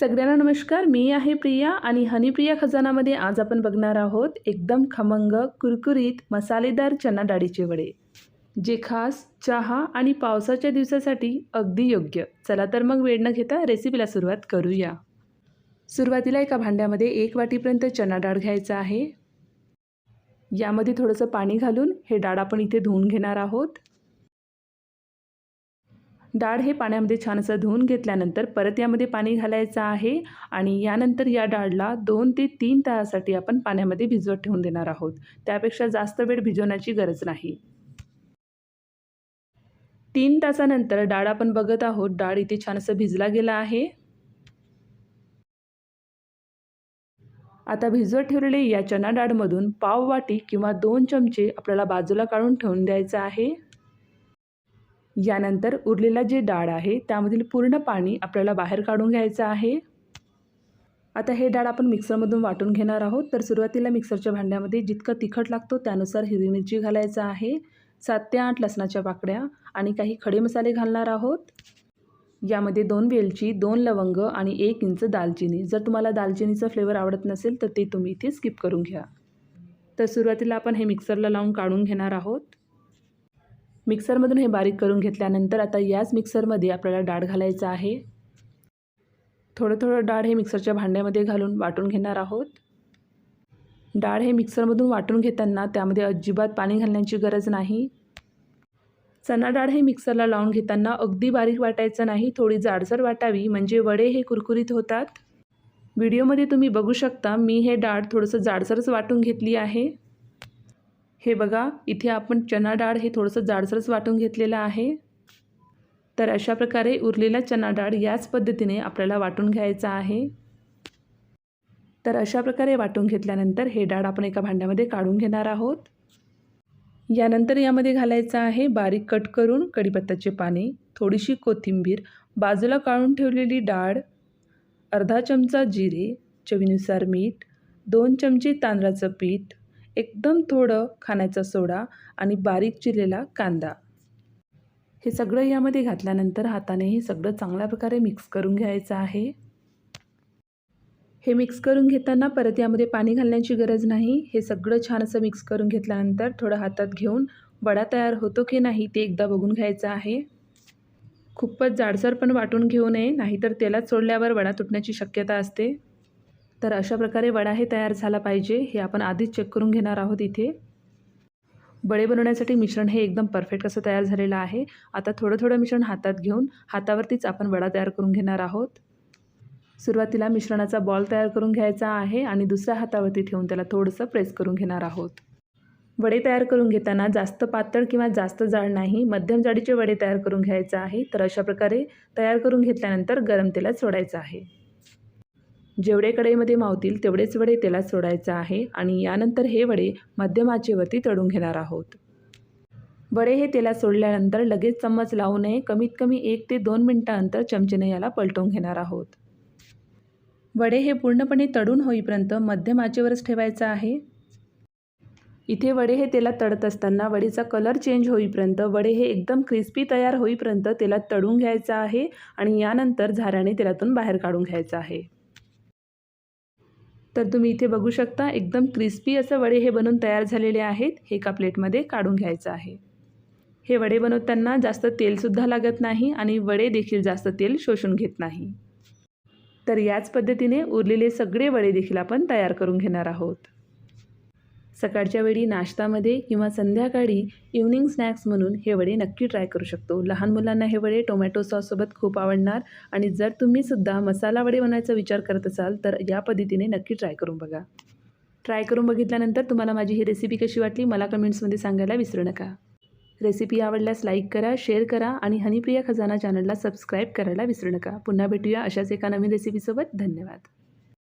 सगळ्यांना नमस्कार. मी आहे प्रिया आणि हनीप्रिया खजानामध्ये आज आपण बघणार आहोत एकदम खमंग कुरकुरीत मसालेदार चना डाळीचे वडे. जे खास चहा आणि पावसाच्या दिवसासाठी अगदी योग्य. चला तर मग वेळ न घेता रेसिपीला सुरुवात करूया. सुरुवातीला एका भांड्यामध्ये एक वाटीपर्यंत चना डाळ घ्यायचा आहे. यामध्ये थोडंसं पाणी घालून हे डाळ आपण इथे धुवून घेणार आहोत. डाळ हे पाण्यामध्ये छान असं धुवून घेतल्यानंतर परत यामध्ये पाणी घालायचं आहे आणि यानंतर या डाळला दोन ते तीन तासासाठी आपण पाण्यामध्ये भिजवत ठेवून देणार आहोत. त्यापेक्षा जास्त वेळ भिजवण्याची गरज नाही. तीन तासानंतर डाळ आपण बघत आहोत. डाळ इथे छान असं भिजला गेला आहे. आता भिजवत ठेवलेले या चना डाळमधून पाव वाटी किंवा दोन चमचे आपल्याला बाजूला काढून ठेवून द्यायचं आहे. यानंतर उरलेला जे डाळ आहे त्यामधील पूर्ण पाणी आपल्याला बाहेर काढून घ्यायचं आहे. आता हे डाळ आपण मिक्सरमधून वाटून घेणार आहोत. तर सुरुवातीला मिक्सरच्या भांड्यामध्ये जितकं तिखट लागतो त्यानुसार हिरवी मिरची घालायचं आहे. सात ते आठ लसणाच्या पाकड्या आणि काही खडे मसाले घालणार आहोत. यामध्ये दोन वेलची दोन लवंग आणि एक इंच दालचिनी. जर तुम्हाला दालचिनीचा फ्लेवर आवडत नसेल तर ते तुम्ही इथे स्किप करून घ्या. तर सुरुवातीला आपण हे मिक्सरला लावून काढून घेणार आहोत. मिक्सरमधून हे बारीक करून घेतल्यानंतर आता याच मिक्सरमध्ये आपल्याला डाळ घालायचं आहे. थोडं थोडं डाळ हे मिक्सरच्या भांड्यामध्ये घालून वाटून घेणार आहोत. डाळ हे मिक्सरमधून वाटून घेताना त्यामध्ये अजिबात पाणी घालण्याची गरज नाही. चना डाळ हे मिक्सरला लावून घेताना अगदी बारीक वाटायचं नाही थोडी जाडसर वाटावी म्हणजे वडे हे कुरकुरीत होतात. व्हिडिओमध्ये तुम्ही बघू शकता मी हे डाळ थोडंसं जाडसरच वाटून घेतली आहे. हे बघा इथे आपण चना डाळ हे थोडंसं जाडसरच वाटून घेतलेलं आहे. तर अशा प्रकारे उरलेला चना डाळ याच पद्धतीने आपल्याला वाटून घ्यायचा आहे. तर अशा प्रकारे वाटून घेतल्यानंतर हे डाळ आपण एका भांड्यामध्ये काढून घेणार आहोत. यानंतर यामध्ये घालायचं आहे बारीक कट करून कढीपत्त्याचे पाने थोडीशी कोथिंबीर बाजूला काढून ठेवलेली डाळ अर्धा चमचा जिरे चवीनुसार मीठ दोन चमचे तांदळाचं पीठ एकदम थोडं खाण्याचा सोडा आणि बारीक चिरलेला कांदा. हे सगळं यामध्ये घातल्यानंतर हाताने हे सगळं चांगल्या प्रकारे मिक्स करून घ्यायचं आहे. हे मिक्स करून घेताना परत यामध्ये पाणी घालण्याची गरज नाही. हे सगळं छान असं मिक्स करून घेतल्यानंतर थोडं हातात घेऊन वडा तयार होतो की नाही ते एकदा बघून घ्यायचं आहे. खूपच जाडसर पण वाटून घेऊ नये नाहीतर तेलात सोडल्यावर वडा तुटण्याची शक्यता असते. तर अशा प्रकारे वडा हे तयार झाला पाहिजे हे आपण आधीच चेक करून घेणार आहोत इथे. बडे बनवण्यासाठी मिश्रण हे एकदम परफेक्ट असं तयार झालेलं आहे. आता थोडं थोडं मिश्रण हातात घेऊन हातावरतीच आपण वडा तयार करून घेणार आहोत. सुरुवातीला मिश्रणाचा बॉल तयार करून घ्यायचा आहे आणि दुसऱ्या हातावरती ठेवून त्याला थोडंसं प्रेस करून घेणार आहोत. वडे तयार करून घेताना जास्त पातळ किंवा जास्त जाड नाही मध्यम जाडीचे वडे तयार करून घ्यायचं आहे. तर अशा प्रकारे तयार करून घेतल्यानंतर गरम तेलात सोडायचं आहे. जेवढे कढईमध्ये मावतील तेवढेच वडे तेलात सोडायचं आहे आणि यानंतर हे वडे मध्यम आचेवरती तळून घेणार आहोत. वडे हे तेलात सोडल्यानंतर लगेच चम्मच लावू नये कमीत कमी एक ते दोन मिनटानंतर चमचेने याला पलटवून घेणार आहोत. वडे हे पूर्णपणे तळून होईपर्यंत मध्यम आचेवरच ठेवायचं आहे. इथे वडे हे तेलात तळत असताना वडीचा कलर चेंज होईपर्यंत वडे हे एकदम क्रिस्पी तयार होईपर्यंत तेलात तळून घ्यायचं आहे आणि यानंतर झाऱ्याने तेलातून बाहेर काढून घ्यायचं आहे. तर तुम्ही इथे बघू शकता एकदम क्रिस्पी असं वडे हे बनवून तयार झालेले आहेत. हे एका प्लेटमध्ये काढून घ्यायचं आहे. हे वडे बनवताना जास्त तेलसुद्धा लागत नाही आणि वडे देखील जास्त तेल शोषून घेत नाही. तर याच पद्धतीने उरलेले सगळे वडे देखील आपण तयार करून घेणार आहोत. सकाळच्या वेळी नाश्तामध्ये किंवा संध्याकाळी इव्हनिंग स्नॅक्स म्हणून हे वडे नक्की ट्राय करू शकतो. लहान मुलांना हे वडे टोमॅटो सॉससोबत खूप आवडणार आणि जर तुम्हीसुद्धा मसाला वडे बनवायचा विचार करत असाल तर या पद्धतीने नक्की ट्राय करून बघा. ट्राय करून बघितल्यानंतर तुम्हाला माझी ही रेसिपी कशी वाटली मला कमेंट्समध्ये सांगायला विसरू नका. रेसिपी आवडल्यास लाईक करा शेअर करा आणि हनीप्रिया खजाना चॅनलला सबस्क्राईब करायला विसरू नका. पुन्हा भेटूया अशाच एका नवीन रेसिपीसोबत धन्यवाद.